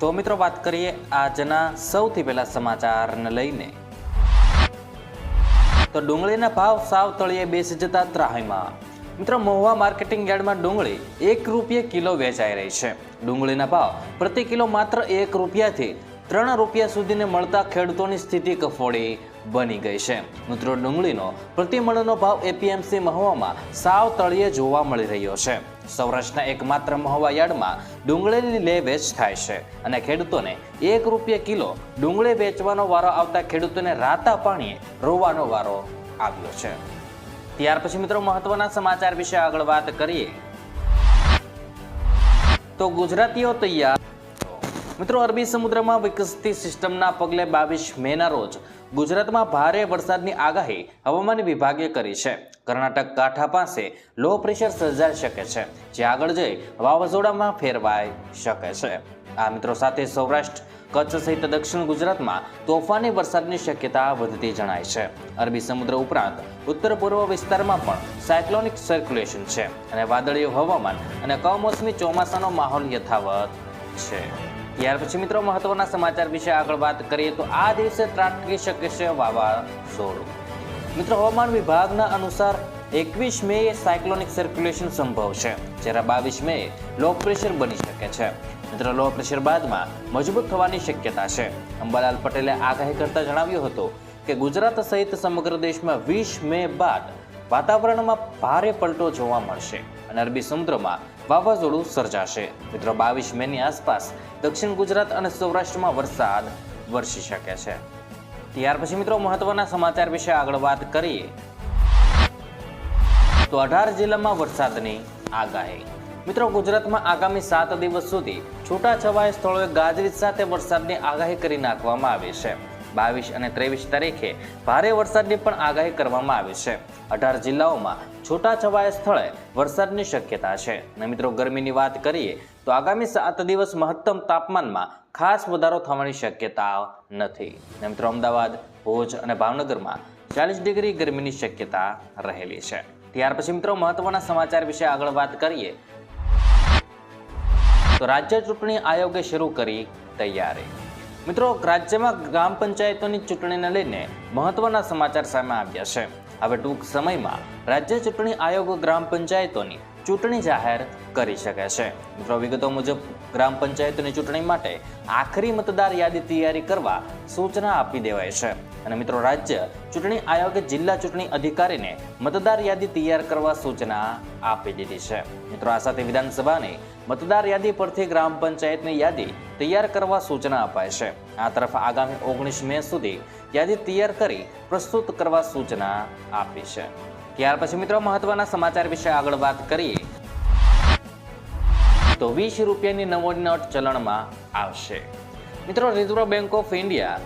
તો મિત્રો વાત કરીએ આજના સૌથી પહેલા સમાચારને લઈને. તો ડુંગળીના ભાવ સાવ તળિયે બેસી જતા ત્રાહીમાં. મિત્રો, મહુવા માર્કેટિંગ યાર્ડમાં ડુંગળી એક રૂપિયા કિલો વેચાઈ રહી છે. ડુંગળીના ભાવ પ્રતિ કિલો માત્ર એક રૂપિયાથી ત્રણ રૂપિયા સુધીને મળતા ખેડૂતોની સ્થિતિ કફોડી. બની ગઈ છે. મિત્રો, ડુંગળીનો પ્રતિમણનો ભાવ એપીએમસી મહુવામાં સાવ તળિયે જોવા મળી રહ્યો છે. સૌરાષ્ટ્રના એકમાત્ર મહુવા યાર્ડમાં ડુંગળીની લે વેચ થાય છે અને ખેડૂતોને એક રૂપિયા કિલો ડુંગળી વેચવાનો વારો આવતા ખેડૂતોને રાતા પાણીએ રોવાનો વારો આવ્યો છે. ત્યાર પછી મિત્રો, મહત્વના સમાચાર વિશે આગળ વાત કરીએ. તો ગુજરાતીઓ તૈયાર મિત્રો, અરબી સમુદ્રમાં વિકસતી સિસ્ટમના પગલે બાવીસ મેના રોજ ગુજરાતમાં ભારે વરસાદની આગાહી હવામાન વિભાગે કરી છે. કર્ણાટક કાંઠા પાસે લો પ્રેશર સર્જાઈ શકે છે, જે આગળ જઈ વાવાઝોડામાં ફેરવાઈ શકે છે. આ મિત્રો સાથે સૌરાષ્ટ્ર, કચ્છ સહિત દક્ષિણ ગુજરાતમાં તોફાની વરસાદની શક્યતા વધતી જણાય છે. અરબી સમુદ્ર ઉપરાંત ઉત્તર પૂર્વ વિસ્તારમાં પણ સાયક્લોનિક સર્ક્યુલેશન છે અને વાદળીય હવામાન અને કમોસમી ચોમાસાનો માહોલ યથાવત છે. ત્યાર પછી મિત્રો મહત્વના સમાચાર વિશે આગળ વાત કરીએ તો આ દિવસે ત્રાટકી શકે છે વાવાઝોડું મિત્રો, હવામાન વિભાગના અનુસાર એકવીસ મે સાયક્લોનિક સર્ક્યુલેશન સંભવ છે, જ્યારે બાવીસ મે લો પ્રેશર બની શકે છે. મિત્રો લો પ્રેશર બાદમાં મજબૂત થવાની શક્યતા છે. અંબાલાલ પટેલે આગાહી કરતા જણાવ્યું હતું કે ગુજરાત સહિત સમગ્ર દેશમાં વીસ મે બાદ વાતાવરણમાં ભારે પલટો જોવા મળશે અને અરબી સમુદ્રમાં વાવાઝોડું સર્જાશે. મિત્રો, બાવીસ મેની આસપાસ દક્ષિણ ગુજરાત અને સૌરાષ્ટ્રમાં વરસાદ વરસી શકે છે. ત્યાર પછી મિત્રો, મહત્વના સમાચાર વિશે આગળ વાત કરીએ. તો અઢાર જિલ્લામાં વરસાદની આગાહી. મિત્રો, ગુજરાતમાં આગામી સાત દિવસ સુધી છૂટાછવાયા સ્થળોએ ગાજવીજ સાથે વરસાદની આગાહી કરી નાખવામાં આવી છે. બાવીસ અને ત્રેવીસ તારીખે ભારે વરસાદની પણ આગાહી કરવામાં આવી છે. અઢાર જિલ્લાઓમાં છૂટાછવાયા સ્થળે વરસાદની શક્યતા છે. અને મિત્રો, ગરમીની વાત કરીએ તો આગામી સાત દિવસ મહત્તમ તાપમાનમાં ખાસ વધારો થવાની શક્યતા નથી. મિત્રો, અમદાવાદ, ભુજ અને ભાવનગરમાં ચાલીસ ડિગ્રી ગરમીની શક્યતા રહેલી છે. ત્યાર પછી મિત્રો, મહત્વના સમાચાર વિશે આગળ વાત કરીએ. તો રાજ્ય ચૂંટણી આયોગે શરૂ કરી તૈયારી. મિત્રો, રાજ્યમાં ગ્રામ પંચાયતોની ચૂંટણીને લઈને મહત્વના સમાચાર સામે આવ્યા છે. હવે ટૂંક સમયમાં રાજ્ય ચૂંટણી આયોગ ગ્રામ પંચાયતોની ચૂંટણી જાહેર કરી શકે છે. મિત્રો, વિગતો મુજબ ગ્રામ પંચાયતોની ચૂંટણી માટે આખરી મતદાર યાદી તૈયારી કરવા સૂચના આપી દેવાય છે. અને મિત્રો રાજ્ય ચૂંટણી આયોગે જિલ્લા ચૂંટણી અધિકારીને મતદાર યાદી તૈયાર કરવા સૂચના આપી દીધી છે. મિત્રો, આ સાથે વિધાનસભાની મતદાર યાદી પરથી ગ્રામ પંચાયતની યાદી તૈયાર કરવા સૂચના અપાય છે. આ તરફ આગામી ઓગણીસ મે સુધી યાદી તૈયાર કરી પ્રસ્તુત કરવા સૂચના આપી છે. ત્યાર પછી મિત્રો, મહત્વના સમાચાર વિશે આગળ વાત કરીએ. તો વીસ રૂપિયાની નવોની નોટ ચલણમાં આવશે. મિત્રો, રિઝર્વ બેંક ઓફ ઇન્ડિયા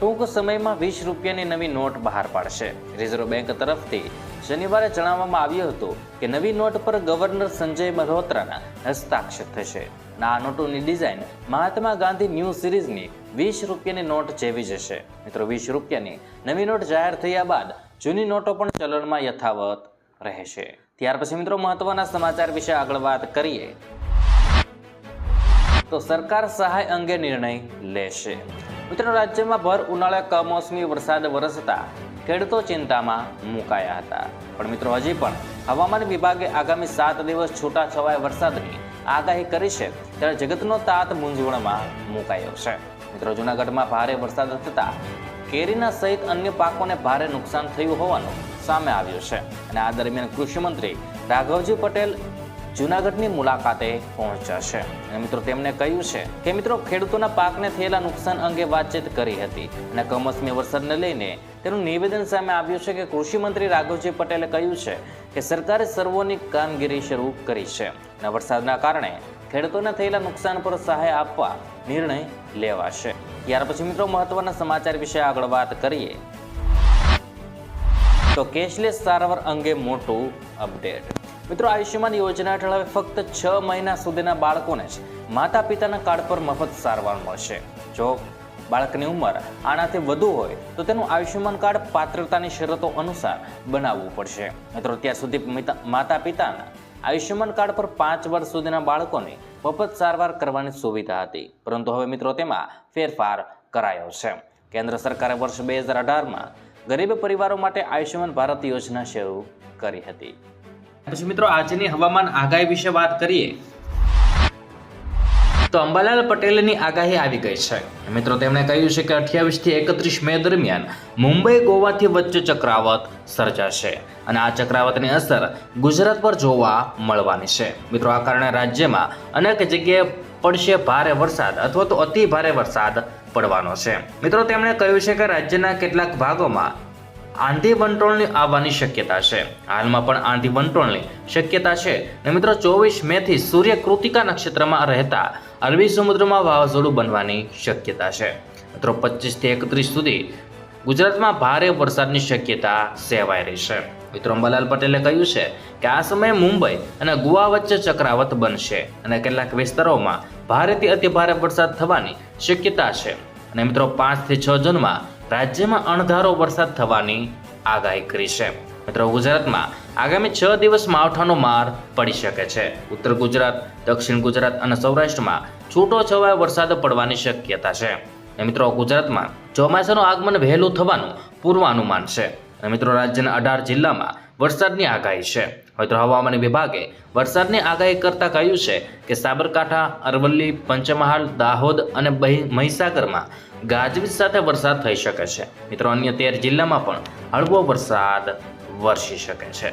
ટૂંક સમયમાં વીસ રૂપિયાની નવી નોટ બહાર પાડશે. રિઝર્વ બેંક તરફથી શનિવારે જણાવવામાં આવ્યું હતું કે નવી નોટ પર ગવર્નર સંજય મલ્હોત્રાના હસ્તાક્ષર થશે. આ નોટોની ડિઝાઇન મહાત્મા ગાંધી ન્યૂ સિરીઝની વીસ રૂપિયાની નોટ જેવી જ હશે. મિત્રો, વીસ રૂપિયાની નવી નોટ જાહેર થયા બાદ જૂની નોટો પણ ચલણમાં યથાવત રહેશે. ત્યાર પછી મિત્રો, મહત્વના સમાચાર વિશે આગળ વાત કરીએ. તો સરકાર સહાય અંગે નિર્ણય લેશે. મિત્રો, રાજ્યમાં ભર ઉનાળે કમોસમી વરસાદ વરસતા ખેડૂતો ચિંતામાં મુકાયા હતા. પણ મિત્રો, હજી પણ હવામાન વિભાગે આગામી સાત દિવસ છૂટાછવાયા વરસાદની આગાહી કરી છે ત્યારે જગતનો તાત મૂંઝવણમાં મુકાયો છે. મિત્રો, જૂનાગઢમાં ભારે વરસાદ થતા કેરીના સહિત અન્ય પાકોને ભારે નુકસાન થયું હોવાનું સામે આવ્યું છે. અને આ દરમિયાન કૃષિમંત્રી રાઘવજી પટેલ જૂનાગઢની મુલાકાતે પહોંચ્યા છે. મિત્રો તેમણે કહ્યું છે કે મિત્રો ખેડૂતોના પાકને થયેલા નુકસાન અંગે વાતચીત કરી હતી અને કમોસમી વરસાદને લઈને તેનું નિવેદન સામે આવ્યું છે કે કૃષિ મંત્રી રાઘવજી પટેલે કહ્યું છે કે સરકારે સર્વોની કામગીરી શરૂ કરી છે અને વરસાદના કારણે ખેડૂતોને થયેલા નુકસાન પર સહાય આપવા નિર્ણય લેવાશે. ત્યાર પછી મિત્રો મહત્વના સમાચાર વિશે આગળ વાત કરીએ. તો કેશલેસ સારવાર અંગે મોટું અપડેટ. મિત્રો, આયુષ્યમાન યોજના હેઠળ હવે ફક્ત છ મહિના સુધીના બાળકોને જ માતા પિતાના કાર્ડ પર મફત સારવાર મળશે. જો બાળકની ઉંમર આનાથી વધુ હોય, તો તેનું આયુષ્યમાન કાર્ડ પાત્રતાની શરતો અનુસાર બનાવવું પડશે. મિત્રો, ત્યાં સુધી માતા પિતાના આયુષ્યમાન કાર્ડ પર પાંચ વર્ષ સુધીના બાળકોને મફત સારવાર કરવાની સુવિધા હતી. પરંતુ હવે મિત્રો, તેમાં ફેરફાર કરાયો છે. કેન્દ્ર સરકારે વર્ષ બે હજાર અઢારમાં ગરીબ પરિવારો માટે આયુષ્યમાન ભારત યોજના શરૂ કરી હતી. પછી મિત્રો, આજની હવામાન આગાહી વિશે વાત કરીએ? તો અંબાલાલ પટેલની આગાહી આવી ગઈ છે. મિત્રો, તેમણે કહ્યું છે કે અઠ્યાવીસથી એકત્રીસ મે દરમિયાન મુંબઈ, ગોવાથી વચ્ચે ચક્રાવત સર્જાશે અને આ ચક્રાવતની અસર ગુજરાત પર જોવા મળવાની છે. મિત્રો, આ કારણે રાજ્યમાં અનેક જગ્યાએ પડશે ભારે વરસાદ અથવા તો અતિ ભારે વરસાદ પડવાનો છે. મિત્રો, તેમણે કહ્યું છે કે રાજ્યના કેટલાક ભાગોમાં આંધી વંટોળની આવવાની શક્યતા છે. હાલમાં પણ આંધી વંટોળની શક્યતા છે. અને મિત્રો, ચોવીસ મે થી સૂર્ય કૃતિકા નક્ષત્રમાં રહેતા અરબી સમુદ્રમાં વાવાઝોડું બનવાની શક્યતા છે. મિત્રો, પચીસથી એકત્રીસ સુધી ગુજરાતમાં ભારે વરસાદની શક્યતા સેવાઈ રહી છે. મિત્રો, અંબાલાલ પટેલે કહ્યું છે કે આ સમયે મુંબઈ અને ગોવા વચ્ચે ચક્રાવત બનશે અને કેટલાક વિસ્તારોમાં ભારેથી અતિ ભારે વરસાદ થવાની શક્યતા છે. અને મિત્રો પાંચથી છ જૂનમાં રાજ્યમાં અણધારો વરસાદ થવાની આગાહી કરી છે. મિત્રો, ગુજરાતમાં આગામી છ દિવસ માવઠાનો માર પડી શકે છે. ઉત્તર ગુજરાત, દક્ષિણ ગુજરાત અને સૌરાષ્ટ્રમાં છૂટો છવાયો વરસાદ પડવાની શક્યતા છે. મિત્રો, ગુજરાતમાં ચોમાસાનું આગમન વહેલું થવાનું પૂર્વાનુમાન છે. મિત્રો, રાજ્યના અઢાર જિલ્લામાં વરસાદની આગાહી છે. મિત્રો હવામાન વિભાગે વરસાદની આગાહી કરતા કહ્યું છે કે સાબરકાંઠા, અરવલ્લી, પંચમહાલ, દાહોદ અને મહીસાગરમાં ગાજવીજ સાથે વરસાદ થઈ શકે છે. મિત્રો, અન્ય તેર જિલ્લામાં પણ હળવો વરસાદ વરસી શકે છે.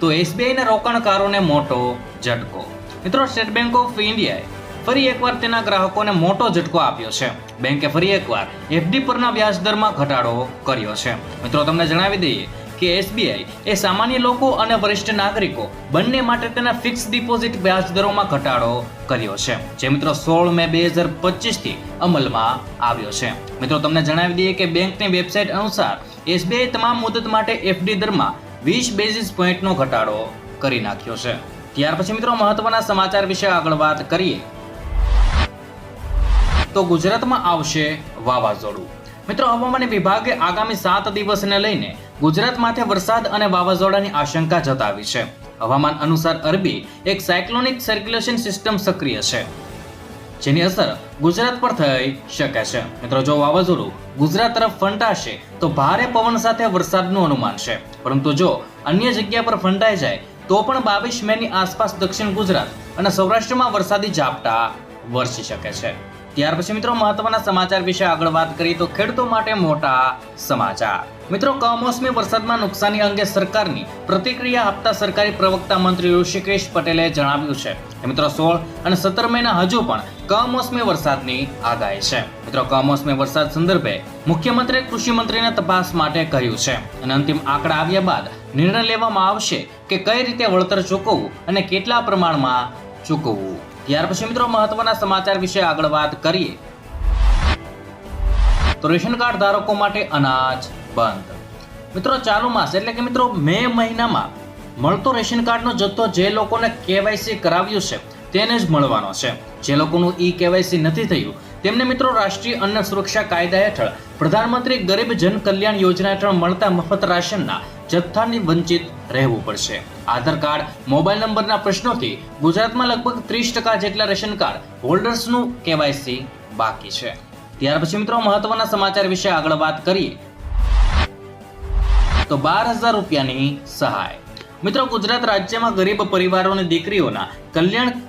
તો એસબીઆઈના રોકાણકારોને મોટો ઝટકો. મિત્રો, સ્ટેટ બેંક ઓફ ઇન્ડિયાએ ફરી એકવાર તેના ગ્રાહકોને મોટો ઝટકો આપ્યો છે. બેંકે ફરી એકવાર એફડી પરના વ્યાજ દરમાં ઘટાડો કર્યો છે. મિત્રો, તમને જણાવી દઈએ કે એસબીઆઈ એ સામાન્ય લોકો અને વરિષ્ઠ નાગરિકો બંને માટે તેના ફિક્સ ડિપોઝિટ વ્યાજ દરોમાં ઘટાડો કર્યો છે. જે મિત્રો સોળ મે બે હજાર પચીસથી અમલમાં આવ્યો છે. મિત્રો, તમને જણાવી દઈએ કે બેંકની વેબસાઇટ અનુસાર એસબીઆઈ તમામ મુદત માટે એફડી દરમાં વીસ બેઝિસ પોઈન્ટનો ઘટાડો કરી નાખ્યો છે. ત્યાર પછી મિત્રો, મહત્વના સમાચાર વિશે આગળ વાત કરીએ. તો ગુજરાતમાં આવશે વાવાઝોડું. મિત્રો, હવામાન વિભાગે આગામી સાત દિવસને લઈને ગુજરાત માથે વરસાદ અને વાવાઝોડાની આશંકા જતાવી છે. હવામાન અનુસાર અરબી એક સાયક્લોનિક સર્ક્યુલેશન સિસ્ટમ સક્રિય છે, જેની અસર ગુજરાત પર થઈ શકે છે. મિત્રો, જો વાવાઝોડું ગુજરાત તરફ ફંટાશે, તો ભારે પવન સાથે વરસાદનું અનુમાન છે. પરંતુ જો અન્ય જગ્યા પર ફંટાઈ જાય, તો પણ બાવીસ મે ની આસપાસ દક્ષિણ ગુજરાત અને સૌરાષ્ટ્રમાં વરસાદી ઝાપટા વરસી શકે છે. ત્યાર પછી મિત્રો મહત્વના સમાચાર વિશે આગળ વાત કરીએ તો ખેડૂતો માટે મોટા સમાચાર. મિત્રો, કમોસમી વરસાદમાં નુકસાની અંગે સરકારની પ્રતિક્રિયા આપતા સરકારી પ્રવક્તા મંત્રી ઋષિકેશ પટેલે જણાવ્યું છે મિત્રો, સોળ અને સત્તર મહિના હજુ પણ કમોસમી વરસાદની આગાહી છે. મિત્રો, કમોસમી વરસાદ સંદર્ભે મુખ્યમંત્રીએ કૃષિ મંત્રીને તપાસ માટે કહ્યું છે અને અંતિમ આંકડા આવ્યા બાદ નિર્ણય લેવામાં આવશે કે કઈ રીતે વળતર ચૂકવવું અને કેટલા પ્રમાણમાં ચૂકવવું. ત્યાર પછી મિત્રો મહત્વના સમાચાર વિશે આગળ વાત કરીએ. તો રેશન કાર્ડ ધારકો માટે અનાજ બંધ. મિત્રો ચાલુ માસ એટલે કે મિત્રો મે મહિનામાં મળતો રેશન કાર્ડનો જથ્થો જે લોકોને કેવાયસી કરાવ્યું છે તેને જ મળવાનો છે. જે લોકોનું ઈ કેવાયસી નથી થયું તેમને મિત્રો રાષ્ટ્રીય અન્ન સુરક્ષા કાયદા હેઠળ પ્રધાનમંત્રી ગરીબ જન કલ્યાણ યોજના હેઠળ મળતા મફત રાશનના જથ્થાની વંચિત રહેવું પડશે. આધાર કાર્ડ, મોબાઈલ નંબરના પ્રશ્નોથી ગુજરાતમાં લગભગ ત્રીસ ટકા જેટલા રેશન કાર્ડ હોલ્ડર્સનું કેવાયસી બાકી છે. ત્યાર પછી મિત્રો મહત્વના સમાચાર વિશે આગળ વાત કરીએ. તો બાર હજાર રૂપિયાની સહાય. મિત્રો ગુજરાત રાજ્યમાં ગરીબ પરિવારોની દીકરીઓના કલ્યાણ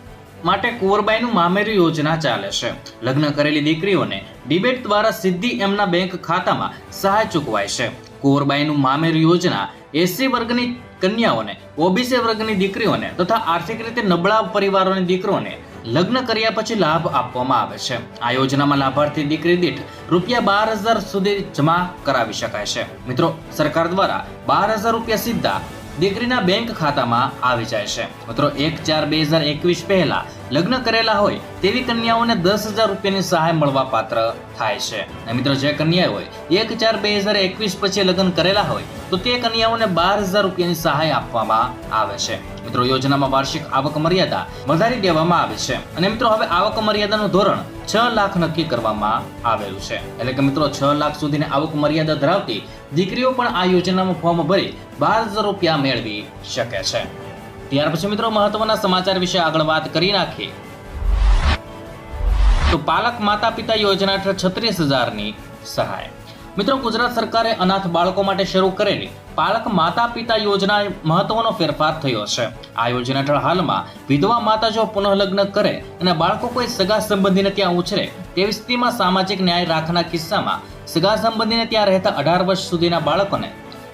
માટે કુંવરબાઈનું મામેરું યોજના ચાલે છે. લગ્ન કરેલી દીકરીઓને ડિબેટ દ્વારા સીધી એમના બેંક ખાતામાં સહાય ચૂકવાય છે. કુંવરબાઈનું મામેરું યોજના એસસી વર્ગની કન્યાઓને, ઓબીસી વર્ગની દીકરીઓને તથા આર્થિક રીતે નબળા પરિવારોની દીકરીઓને લગ્ન કર્યા પછી લાભ આપવામાં આવે છે. આ યોજનામાં લાભાર્થી દીકરી દીઠ રૂપિયા બાર હજાર સુધી જમા કરાવી શકાય છે. મિત્રો, સરકાર દ્વારા બાર હજાર રૂપિયા સીધા દીકરીના બેંક ખાતામાં આવી જાય છે. મિત્રો, એક ચાર બે હજાર એકવીસ પહેલા લગ્ન કરેલા હોય તેવી કન્યાઓને દસ હજાર રૂપિયાની સહાય મળવા પાત્ર થાય છે. અને મિત્રો, જે કન્યા હોય, એક ચાર બે હજાર એકવીસ પછી લગ્ન કરેલા હોય, તો તે કન્યાઓને બાર હજાર રૂપિયાની સહાય આપવામાં આવે છે. મિત્રો, યોજનામાં વાર્ષિક આવક મર્યાદા વધારી દેવામાં આવી છે. અને મિત્રો, હવે આવક મર્યાદાનું ધોરણ છ લાખ નક્કી કરવામાં આવેલું છે. એટલે કે મિત્રો, છ લાખ સુધીની આવક મર્યાદા ધરાવતી દીકરીઓ પણ આ યોજનામાં ફોર્મ ભરી બાર હજાર રૂપિયા મેળવી શકે છે. ત્યાર પછી મિત્રો, મહત્વના સમાચાર વિશે આગળ વાત કરી નાખીએ. તો પાલક માતા પિતા યોજના હેઠળ છત્રીસ હજારની સહાય. મિત્રો, ગુજરાત સરકારે અનાથ બાળકો માટે શરૂ કરેલી પાલક માતા પિતા યોજના મહત્વનો ફેરફાર થયો છે. આ યોજના હેઠળ હાલમાં વિધવા માતા જો પુનઃલગ્ન કરે અને બાળકો કોઈ સગા સંબંધીને ત્યાં ઉછરે, તેવી સ્થિતિમાં સામાજિક ન્યાય રાખના કિસ્સામાં સગા સંબંધીને ત્યાં રહેતા અઢાર વર્ષ સુધીના બાળકોને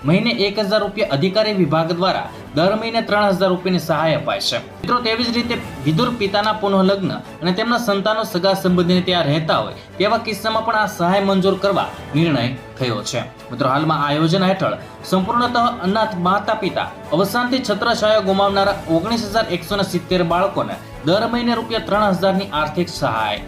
મહિને એક હજાર રૂપિયા અધિકારી વિભાગ દ્વારા દર મહિને ત્રણ હજાર રૂપિયાની સહાય અપાય છે. મિત્રો, તેવી જ રીતે વિદુર પિતાના પુનઃલગ્ન અને તેમના સંતાનો સગા સંબંધીને ત્યાં રહેતા હોય, તેવા કિસ્સામાં પણ આ સહાય મંજૂર કરવા નિર્ણય થયો છે. મિત્રો, હાલમાં આ યોજના હેઠળ સંપૂર્ણતઃ અનાથ માતા પિતા, અવસાનથી છત્રછાયો ગુમાવનારા ઓગણીસ હજાર એકસો ને સિત્તેર બાળકોને દર મહિને રૂપિયા ત્રણ હજારની આર્થિક સહાય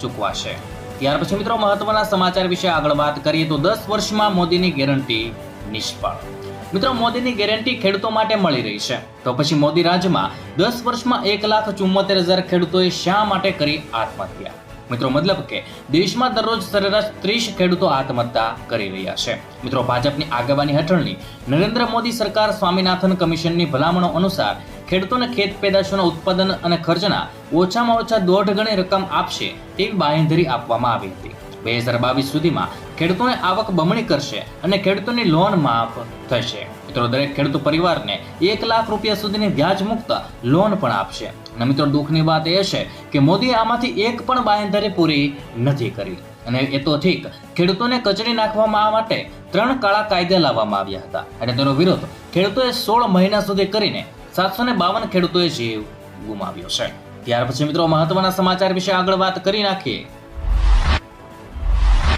ચૂકવાશે. ત્યાર પછી મિત્રો, મહત્વના સમાચાર વિશે આગળ વાત કરીએ તો દસ વર્ષમાં મોદીની ગેરંટી નિષ્ફળ. મિત્રો, મોદીની ગેરંટી ખેડૂતો માટે મળી રહી છે. તો પછી મોદી રાજ્યમાં દસ વર્ષમાં એક લાખ ચુમ્મોતેર હજાર ખેડૂતોએ શા માટે કરી આત્મહત્યા? મિત્રો, મતલબ કે દેશમાં દરરોજ સરેરાશ ત્રીસ ખેડૂતો આત્મહત્યા કરી રહ્યા છે. મિત્રો, ભાજપની આગેવાની હેઠળની નરેન્દ્ર મોદી સરકાર સ્વામિનાથન કમિશનની ભલામણો અનુસાર ખેડૂતોને ખેત પેદાશોના ઉત્પાદન અને ખર્ચના ઓછામાં ઓછા દોઢ ગણી રકમ આપશે તેવી બાંહેધરી આપવામાં આવી હતી. બે હજાર બાવીસ સુધીમાં ખેડૂતોને આવક બમણી કરશે અને ખેડૂતોની લોન માફ થશે. મિત્રો, દરેક ખેડૂત પરિવારને એક લાખ રૂપિયા સુધીની વ્યાજ મુક્ત લોન પણ આપશે. અને મિત્રો, દુઃખની વાત એ છે કે મોદીએ આમાંથી એક પણ બાંહેધરી પૂરી નથી કરી. અને એ તો ઠીક, ખેડૂતોને કચડી નાખવામાં આ માટે ત્રણ કાળા કાયદા લાવવામાં આવ્યા હતા. અને તેનો વિરોધ ખેડૂતોએ સોળ મહિના સુધી કરીને સાતસો ને બાવન ખેડૂતોએ જીવ ગુમાવ્યો છે. ત્યાર પછી મિત્રો, મહત્વના સમાચાર વિશે આગળ વાત કરી નાખીએ.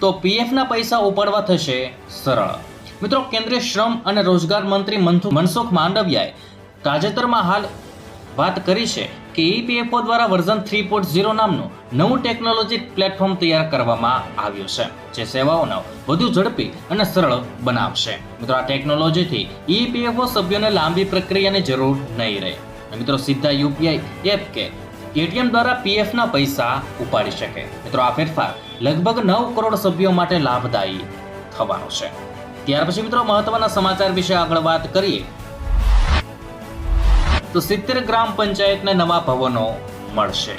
તો પીએફના પૈસા ઉપાડવા થશે. સરળ. મિત્રો, કેન્દ્રીય શ્રમ અને રોજગાર મંત્રી મનસુખ માંડવિયાએ તાજેતરમાં હાલ વાત કરી છે કે ઈપીએફઓ દ્વારા વર્ઝન થ્રી પોઈન્ટ ઝીરો નામનું નવું ટેકનોલોજી પ્લેટફોર્મ તૈયાર કરવામાં આવ્યું છે, જે સેવાઓને વધુ ઝડપી અને સરળ બનાવશે. મિત્રો, આ ટેકનોલોજીથી ઈપીએફઓ સભ્યોને લાંબી પ્રક્રિયાની જરૂર નહીં રહે. મિત્રો, સીધા યુપીઆઈ એપ કે એટીએમ દ્વારા પીએફના પૈસા ઉપાડી શકે. મિત્રો, આ ફેરફાર લગભગ નવ કરોડ સભ્યો માટે લાભદાયી થવાનો છે. ત્યાર પછી મિત્રો મહત્વના સમાચાર વિશે આગળ વાત કરીએ. તો સિત્તેર ગ્રામ પંચાયતને નવા ભવનો મળશે.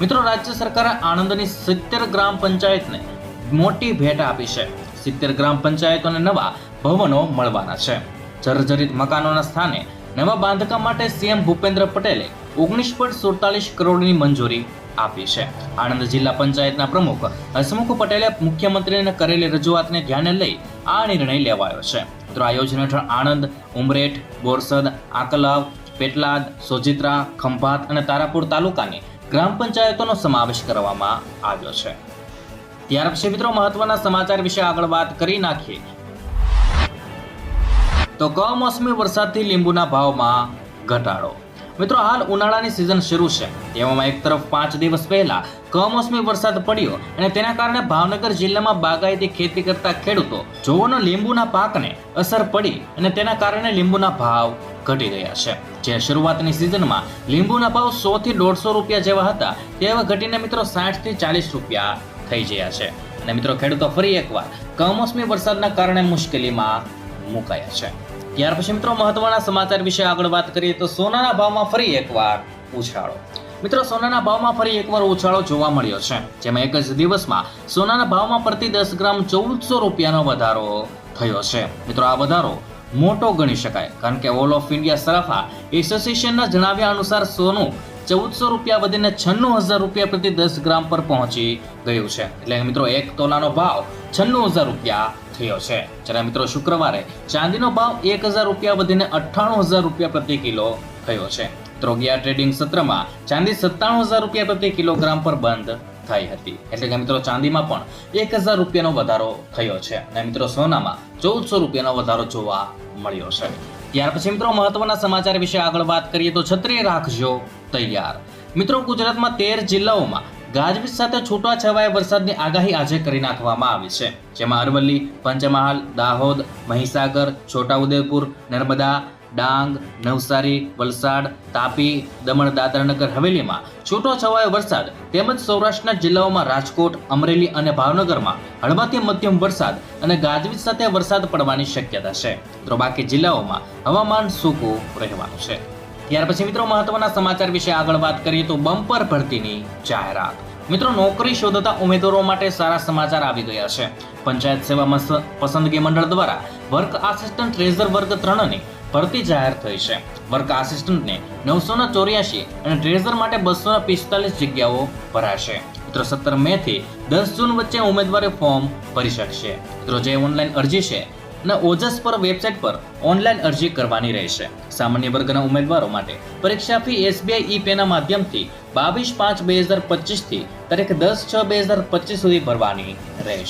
મિત્રો રાજ્ય સરકારે આણંદની સિત્તેર ગ્રામ પંચાયતને મોટી ભેટ આપી છે. સિત્તેર ગ્રામ પંચાયતોને નવા ભવનો મળવાના છે. જર્જરિત મકાનોના સ્થાને નવા બાંધકામ માટે સીએમ ભૂપેન્દ્ર પટેલે ઓગણીસ પોઈન્ટ સુડતાલીસ કરોડની મંજૂરી આપી છે. આણંદ જિલ્લા પંચાયતના પ્રમુખ હસમુખ પટેલે મુખ્યમંત્રીને કરેલી રજૂઆતને ધ્યાને લઈ આ નિર્ણય લેવાયો છે. મિત્રો, આ યોજના હેઠળ આણંદ, ઉમરેઠ, બોરસદ, આકલાવ, પેટલાદ, સોજિત્રા, ખંભાત અને તારાપુર તાલુકાની ગ્રામ પંચાયતોનો સમાવેશ કરવામાં આવ્યો છે. ત્યાર પછી મિત્રો, મહત્વના સમાચાર વિશે આગળ વાત કરી નાખીએ. તો કમોસમી વરસાદથી લીંબુના ભાવમાં ઘટાડો મિત્રો, હાલ ઉનાળાની સિઝન શરૂ છે. તેવામાં એક તરફ પાંચ દિવસ પહેલા કમોસમી વરસાદ પડ્યો અને તેના કારણે ભાવનગર જિલ્લામાં બાગાયતી ખેતી કરતા ખેડૂતો જોવાનો લીંબુના પાકને અસર પડી અને તેના કારણે લીંબુના ભાવ ઘટી ગયા છે. જે શરૂઆતની સિઝનમાં લીંબુના ભાવ સો થી દોઢસો રૂપિયા જેવા હતા, તેવા ઘટીને મિત્રો સાઠથી ચાલીસ રૂપિયા થઈ ગયા છે. અને મિત્રો, ખેડૂતો ફરી એકવાર કમોસમી વરસાદના કારણે મુશ્કેલીમાં મુકાયા છે. ત્યાર પછી મિત્રો મહત્વના સમાચાર વિશે આગળ વાત કરીએ તો સોનાના ભાવમાં ફરી એકવાર ઉછાળો. મિત્રો, સોનાના ભાવમાં ફરી એકવાર ઉછાળો જોવા મળ્યો છે. જેમાં એક જ દિવસમાં સોનાના ભાવમાં પ્રતિ દસ ગ્રામ ચૌદસો રૂપિયાનો વધારો થયો છે. મિત્રો, આ વધારો મોટો ગણી શકાય. કારણ કે ઓલ ઓફ ઇન્ડિયા સરાફા એસોસિએશનના જણાવ્યા અનુસાર સોનું ચૌદસો રૂપિયા વધીને છન્નું હજાર રૂપિયા પ્રતિ દસ ગ્રામ પર પહોંચી ગયું છે. એટલે મિત્રો, એક તોલાનો ભાવ છન્નું હજાર રૂપિયા થયો છે. જ્યારે મિત્રો, શુક્રવારે ચાંદીનો ભાવ એક હજાર રૂપિયા વધીને અઠ્ઠાણું હજાર રૂપિયા પ્રતિ કિલો થયો છે. મિત્રો, ગયા ટ્રેડિંગ સત્રમાં ચાંદી સત્તાણું હજાર રૂપિયા પ્રતિ કિલોગ્રામ પર બંધ થઈ હતી. એટલે કે મિત્રો, ચાંદીમાં પણ એક હજાર રૂપિયાનો વધારો થયો છે. અને મિત્રો, સોનામાં ચૌદસો રૂપિયાનો વધારો જોવા મળ્યો છે. ત્યાર પછી મિત્રો, મહત્વના સમાચાર વિશે આગળ વાત કરીએ તો છત્રી રાખજો તૈયાર. મિત્રો, ગુજરાતમાં તેર જિલ્લાઓમાં ગાજવીજ સાથે છૂટાછવાયા વરસાદની આગાહી આજે કરી નાખવામાં આવી છે. જેમાં અરવલ્લી, પંચમહાલ, દાહોદ, મહીસાગર, છોટાઉદેપુર, નર્મદા, ડાંગ, નવસારી, વલસાડ, તાપી, દમણ, દાદરાનગર હવેલીમાં છૂટો છવાયો વરસાદ તેમજ સૌરાષ્ટ્રના જિલ્લાઓમાં રાજકોટ, અમરેલી અને ભાવનગરમાં હળવાથી મધ્યમ વરસાદ અને ગાજવીજ સાથે વરસાદ પડવાની શક્યતા છે. તો બાકી જિલ્લાઓમાં હવામાન સૂકું રહેવાનું છે. ત્યાર પછી મિત્રો મહત્વના સમાચાર વિશે આગળ વાત કરીએ તો બમ્પર ભરતીની જાહેરાત. મિત્રો, નોકરી શોધતા ઉમેદવારો માટે સારા સમાચાર આવી ગયા છે. પંચાયત સેવા પસંદગી મંડળ દ્વારા વર્ક આસિસ્ટન્ટ ટ્રેઝર વર્ગ ત્રણની ભરતી જાહેર થઈ છે. વર્ક આસિસ્ટન્ટને નવસો ચોર્યાસી અને ટ્રેઝર માટે બસો પિસ્તાલીસ જગ્યાઓ ભરાશે. મિત્રો, સત્તર મે થી દસ જૂન વચ્ચે ઉમેદવારે ફોર્મ ભરી શકશે. મિત્રો, જે ઓનલાઈન અરજી છે અને ઓજસ પર વેબસાઇટ પર ઓનલાઈન અરજી કરવાની રહેશે. સામાન્ય વર્ગના ઉમેદવારો માટે પરીક્ષા ફી એસબીઆઈ ઈ પેના માધ્યમથી બાવીસ પાંચ બે હજાર પચીસથી તારીખ દસ છ બે હજાર પચીસ સુધી ભરવાની રહેશે.